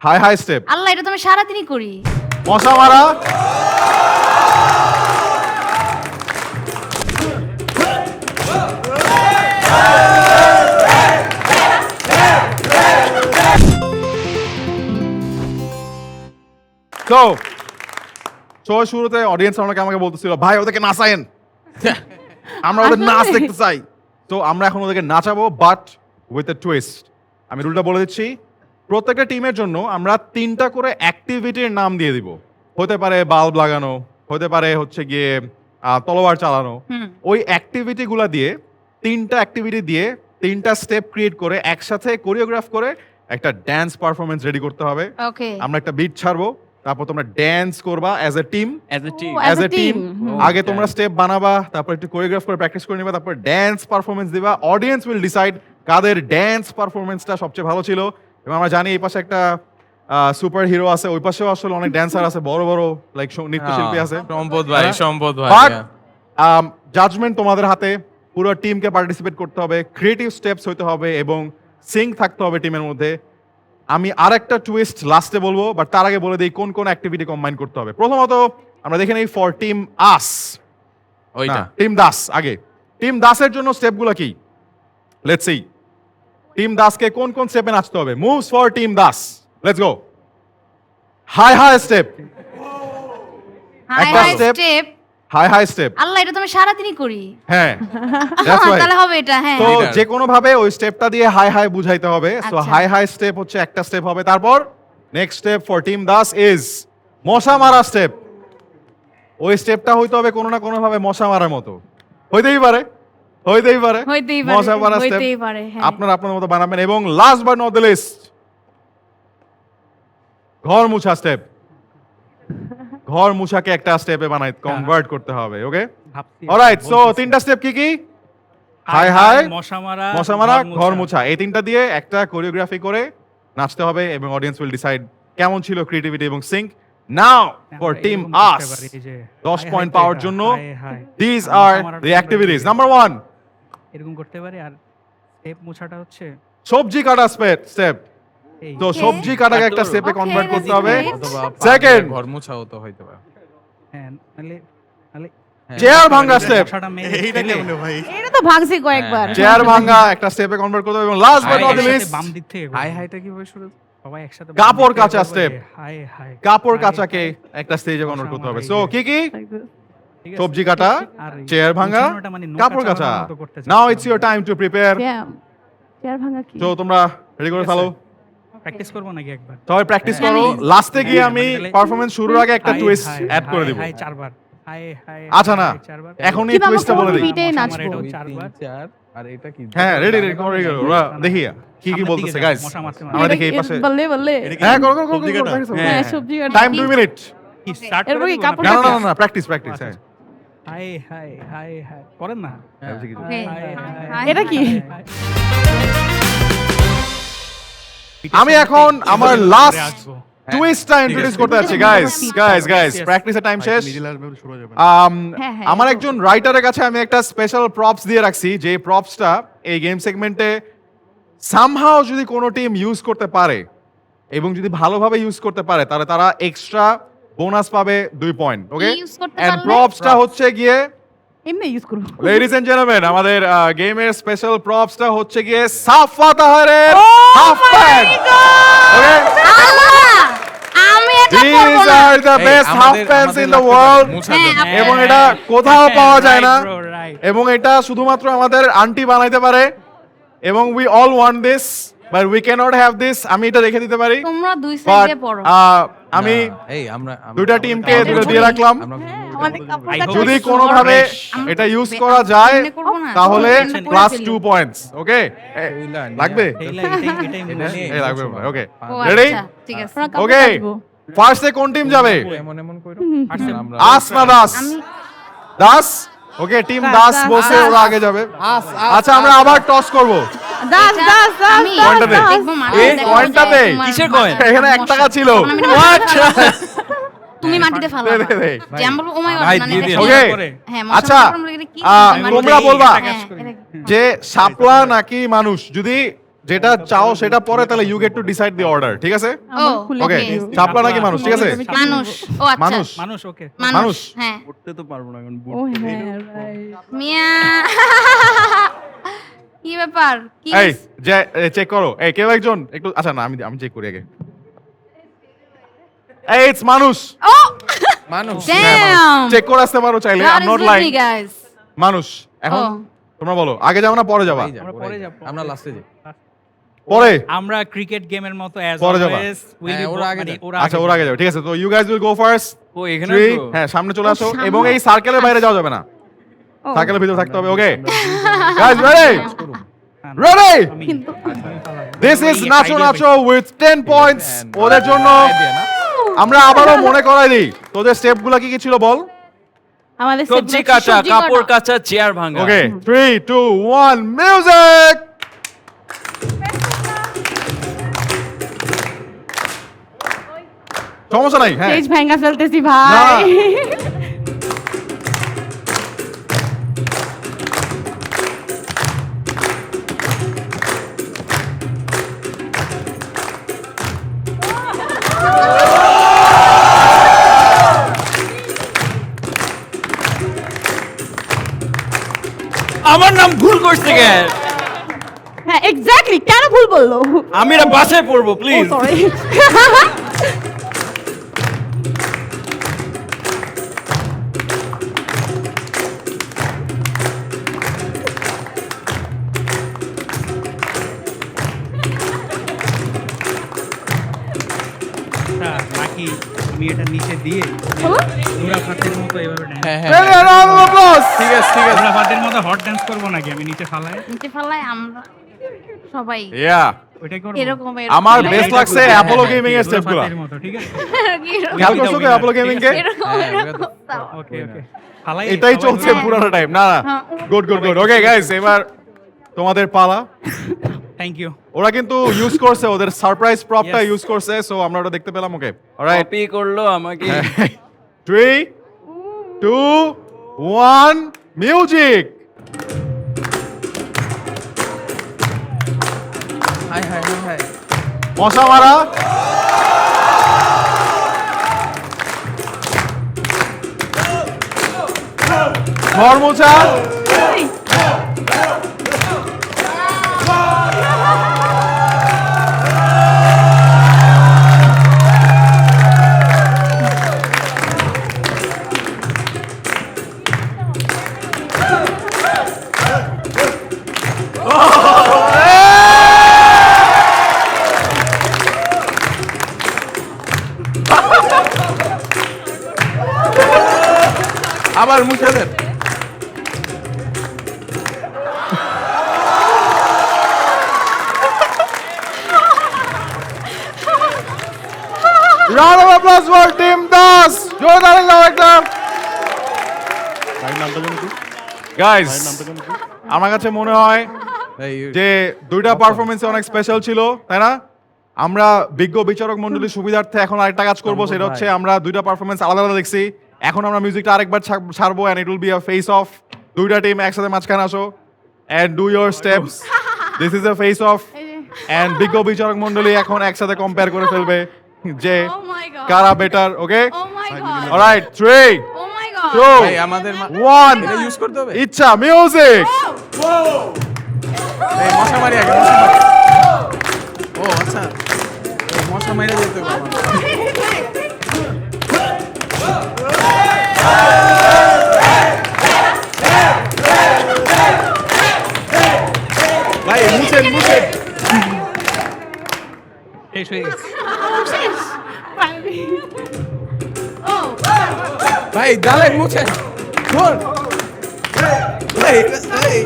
High high step. আল্লাহ এটা তো আমি সারাদিনই করি। মশা মারা। তো শো শুরুতে অডিয়েন্স আমাকে আমাকে বলতেছিল ভাই ওদেরকে নাচায়েন। আমরা ওদের নাচ দেখতে চাই। তো আমরা এখন ওদেরকে নাচাবো বাট উইথ এ টুইস্ট আমি রুলটা বলে দিচ্ছি। প্রত্যেকটা টিমের জন্য আমরা তিনটা করে অ্যাক্টিভিটির নাম দিয়ে দিব। হতে পারে বাল্ব লাগানো হতে পারে হচ্ছে গিয়ে তলোয়ার চালানো। ওই অ্যাক্টিভিটিগুলো দিয়ে তিনটা অ্যাক্টিভিটি দিয়ে তিনটা স্টেপ ক্রিয়েট করে একসাথে কোরিওগ্রাফ করে একটা ড্যান্স পারফরমেন্স রেডি করতে হবে। আমরা একটা বিট ছাড়বো তারপর তোমরা ড্যান্স করবা as a team as a team. আগে তোমরা স্টেপ বানাবা তারপর একটু কোরিওগ্রাফ করে প্র্যাকটিস করে নিবা তারপর ড্যান্স পারফরমেন্স দিবা। অডিয়েন্স উইল ডিসাইড কাদের ড্যান্স পারফরমেন্সটা সবচেয়ে ভালো ছিল। এবং আমরা জানি এই পাশে একটা সুপার হিরো আছে ওই পাশেও আসলে অনেক ড্যান্সার আছে বড় বড় লাইক নৃত্যশিল্পী আছে। সম্পদ ভাই হ্যাঁ? সম্পদ ভাই জাজমেন্ট তোমাদের হাতে পুরো টিমকে পার্টিসিপেট করতে হবে ক্রিয়েটিভ স্টেপস হইতে হবে এবং সিঙ্ক থাকতে হবে টিমের মধ্যে। আমি আরেকটা টুইস্ট লাস্টে বলব বাট তার আগে বলে দিই কোন কোন অ্যাক্টিভিটি কম্বাইন করতে হবে। প্রথমত আমরা দেখে নেই ফর টিম আস ওইটা। টিম দাস আগে। টিম দাসের জন্য স্টেপগুলো কি? লেটস সি টিম দাসকে কোন কোন স্টেপে নাচতে হবে? Moves for team Das let's go high high step high high step high high step Allah এটা তো আমি সারাদিনই করি। হ্যাঁ তাহলে হবে এটা হ্যাঁ। তো যে কোনো ভাবে ওই স্টেপটা দিয়ে হাই হাই বুঝাইতে হবে। সো। হাই হাই স্টেপ হচ্ছে একটা স্টেপ হবে। তারপর next step for team Das is মশা মারা স্টেপ ওই স্টেপটা হইতে হবে কোনো না কোনো ভাবে মশা মারার মতো। হইতেই পারে। হইতেই পারে। হইতেই পারে, মশা মারা স্টেপ হইতেই পারে, হ্যাঁ। আপনারা আপনার মতো বানাবেন। এবং last but not the least ঘর মুছা স্টেপ ঘর মুছাকে একটা স্টেপে বানাই কনভার্ট করতে হবে ওকে অলরাইট সো তিনটা স্টেপ কি কি? হাই হাই মশা মারা মশা মারা ঘর মুছা। এই তিনটা দিয়ে একটা কোরিওগ্রাফি করে নাচতে হবে এবং অডিয়েন্স উইল ডিসাইড কেমন ছিল ক্রিয়েটিভিটি এবং sync now for team us 10 point পাওয়ার জন্য this are the activities number one এরকম করতে পারি। আর স্টেপ মোছাটা হচ্ছে সবজি কাটা স্টেপ তো সবজি কাটাকে একটা স্টেপে কনভার্ট করতে হবে। Second. ঘর মোছাও তো হইতে পারে। হ্যাঁ নালে নালে হ্যাঁ। চেয়ার ভাঙা স্টেপ মশাটা মেরে ফেলে এটা তো ভাঙছি কয়েকবার। হ্যাঁ। চেয়ার ভাঙা একটা স্টেপে কনভার্ট করতে হবে এবং last but not the least বাম দিক থেকে হাই হাইটা কীভাবে শুরু সবাই একসাথে কাপড় কাচা step. হাই হাই কাপড় কাচাকে একটা স্টেজে কনভার্ট করতে হবে। সো কি কি? সবজি কাটা চেয়ার ভাঙা কাপড় কাচা। Now it's your time to prepare chair ভাঙা কি? তো তোমরা রেডি করে ফেলো? প্র্যাকটিস করব নাকি একবার? সবাই প্র্যাকটিস করো। লাস্টে গিয়ে আমি পারফরমেন্স শুরুর আগে একটা টুইস্ট অ্যাড করে দিব। হাই চারবার। হাই হাই আচ্ছা না, এখনই টুইস্টটা বলে দিই। করবি? নাচবো। চারবার। চার আর এটা কি? হ্যাঁ রেডি রেডি করো রেডি করো ওরা দেখি কি কি বলতেছে গাইস। আমরা দেখি এই পাশে। বললে বললে। হ্যাঁ করো করো করো হ্যাঁ সবজি কাটা। টাইম 2 মিনিট কি স্টার্ট এরপর কি কাপড় না না? না না প্র্যাকটিস প্র্যাকটিস হ্যাঁ। High high high high. করেন না? হ্যাঁ। হাই, এটা কি? আমি এখন আমার লাস্ট আসব। টুইস্টটা ইন্ট্রোডিউস করতে যাচ্ছি গাইস গাইস গাইস প্র্যাকটিসের টাইম শেষ। Um, হ্যাঁ, হ্যাঁ, আমার একজন রাইটারের কাছে আমি একটা স্পেশাল প্রপস দিয়ে রাখছি যে প্রপসটা এই গেম সেগমেন্টে সামহাও যদি কোনো টিম ইউজ করতে পারে এবং যদি ভালোভাবে ইউজ করতে পারে তাহলে তারা এক্সট্রা বোনাস পাবে দুই পয়েন্ট ওকে এন্ড প্রপসটা হচ্ছে গিয়ে এমনি ইউজ করব। লেডিস এন্ড জেন্টলম্যান আমাদের গেমের স্পেশাল প্রপসটা হচ্ছে গিয়ে সাফা তাহারের হাফ প্যান্ট ওকে আল্লাহ! আমি এটা করব These না। are the best half pants in the world হ্যাঁ, এবং এটা কোথাও পাওয়া যায় না. এবং এটা শুধুমাত্র আমাদের আন্টি বানাইতে পারে। এবং we all want this but we can't have this আমি এটা রেখে দিতে পারি। তোমরা দুই সাইডে পড়ো। আমি দুইটা টিমকে দুটো দিয়ে রাখলাম। hope যদি কোনো ভাবে এটা ইউজ করা যায়। তাহলে প্লাস টু পয়েন্টস ওকে লাগবে? লাগবে ওকে রেডি ওকে। ফার্স্টে কোন টিম যাবে? এমন এমন কইরো। First আমরা আস না দাস দাস ওকে টিম দাস, বসে ওরা আগে যাবে। আচ্ছা আমরা আবার টস করব। দাস দাস দাস এই কয়েনটাতে? যে কিসের কয়েন? এখানে টাকা ছিল। তুমি মাটিতে ফেলো আমি বলব? ওকে আচ্ছা তোমরা বলবা শাপলা নাকি মানুষ যদি যেটা চাও সেটা পরে তাহলে you get to decide the order ঠিক আছে? ওকে. চাপলা নাকি মানুষ ঠিক আছে? মানুষ ও আচ্ছা। মানুষ। মানুষ ওকে মানুষ। হ্যাঁ। উঠতে তো পারব না এখন ও হ্যাঁ. মিয়া। কি ব্যাপার? কি এই যে চেক করো। এই কেউ একজন? একটু আচ্ছা না আমি আমি চেক করি আগে। এই ইটস মানুষ। ও! মানুষ। চেক করে আসতে পারো চাইলে। আই এম নট গাইস মানুষ এখন তোমরা বলো আগে যাব না পরে যাবা। আমরা পরে যাব। আমরা লাস্টে যাই। পরে। আমরা ক্রিকেট গেমের মতো অ্যাজ। অলওয়েজ উইল হ্যাঁ, বি ওরা আগে মানে যাবে। ওরা আচ্ছা ওরা আগে যাবে। ঠিক আছে তো you guys will go first ও এখানে হ্যাঁ সামনে চলে আসো। এবং এই সার্কেলের বাইরে যাওয়া যাবে না। সার্কেলের ভিতরে থাকতে হবে ওকে গাইজ রেডি। হ্যাঁ, রেডি দিস ইজ নাচো নাচো উইথ 10 পয়েন্টস ওদের জন্য? আমরা আবারও মনে করাই দিই তোদের স্টেপগুলো কি কি ছিল বল? আমাদের সবজি কাটা? কাপড়। কাচা চেয়ার ভাঙা। ওকে 3 2 1 মিউজিক সমস্যা নাই হ্যাঁ। স্টেজ ভাঙা ফেলতেছি ভাই। আমার নাম ভুল করছে কেন হ্যাঁ এক্স্যাক্টলি কেন ভুল বলল? আমি এটা বাসায় পড়ব প্লিজ সরি এটা নিচে দিয়ে ঘোড়া ফাতের মতো এভাবে হ্যাঁ, হ্যাঁ, হ্যাঁ। ঠিক আছে ঠিক আছে। ঘোড়া ফাতের মতো হট ডান্স করব নাকি আমি? নিচে ফালায় নিচে ফেলায় আমরা সবাই। Yeah. ওইটাই করব। এরকম আমার। বেস্ট লাগছে অ্যাপোলো গেমিং এর ঘোড়া স্টেপগুলো ঠিক আছে? খেয়াল করছ তো অ্যাপোলো গেমিং কে ওকে ওকে এটাই চলছে। পুরোটা টাইম না হ্যাঁ। Good good good okay guys এবার তোমাদের পালা। থ্যাংক ইউ ওরা কিন্তু ইউজ করছে ওদের সারপ্রাইজ প্রপটা. ইউজ করছে সো আমরা ওটা দেখতে পেলাম ওকে অলরাইট কপি করল আমাকে। Three two one music high high high high মশা মারা। ঘর মোছা। আবার মুছে দেন। Round of applause for Team Das! জোরদার একটা গাইস আমার কাছে মনে হয় এই যে দুইটা পারফরমেন্স অনেক স্পেশাল ছিল তাই না? আমরা বিজ্ঞ বিচারক মন্ডলীর সুবিধার্থে এখন আরেকটা কাজ করব সেটা হচ্ছে আমরা দুইটা পারফরমেন্স আলাদা আলাদা দেখছি। এখন আমরা মিউজিকটা আরেকবার ছাড়- ছাড়বো and it will be a face off দুইটা টিম একসাথে মাঝখানে আসো। And do your steps this is a face off and বিজ্ঞ বিচারক মন্ডলী এখন একসাথে কম্পেয়ার করে ফেলবে যে Oh. কারা better okay Oh. Alright three Oh. Two ভাই আমাদের ওয়ান এটা ইউজ করতে হবে? ইচ্ছা মিউজিক মশা মারি আগে ও আচ্ছা। মশা মারি যেতে ভাই ধর এই, এই,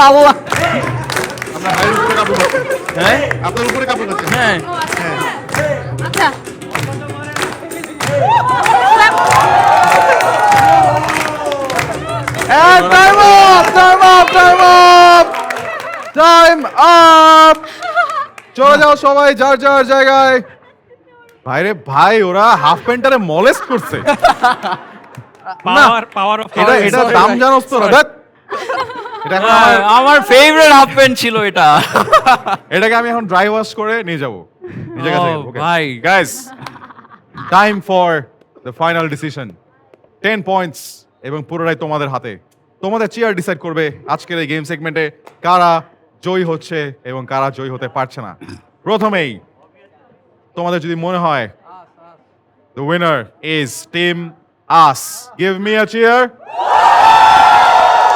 আল্লাহ হ্যাঁ আপনার উপরে কাপড় হ্যাঁ আচ্ছা And time up! Time up! Time up! Time up! চলে যাও সবাই যার যার জায়গায় ভাইরে ভাই ওরা হাফ প্যান্টারে মলেস্ট করছে। পাওয়ার পাওয়ার অফ এটা এটা দাম জানোস তো. এটা আমার- ফেভারিট হাফ প্যান্ট ছিল এটা। এটাকে আমি এখন ড্রাই ওয়াশ করে নিয়ে যাব। নিজের কাছে Oh, ভাই। Guys time for the final decision ten points এবং পুরোটাই তোমাদের হাতে। তোমাদের চেয়ার ডিসাইড করবে আজকের এই গেম সেগমেন্টে কারা জয়ী হচ্ছে এবং কারা জয়ী হতে পারছে না। প্রথমেই তোমাদের যদি মনে হয় the winner is team us give me a chair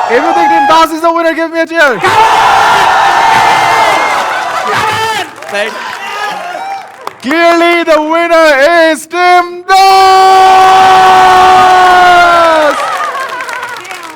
If you think Team Das is the winner, give me a cheer. Clearly, the winner is Team Das.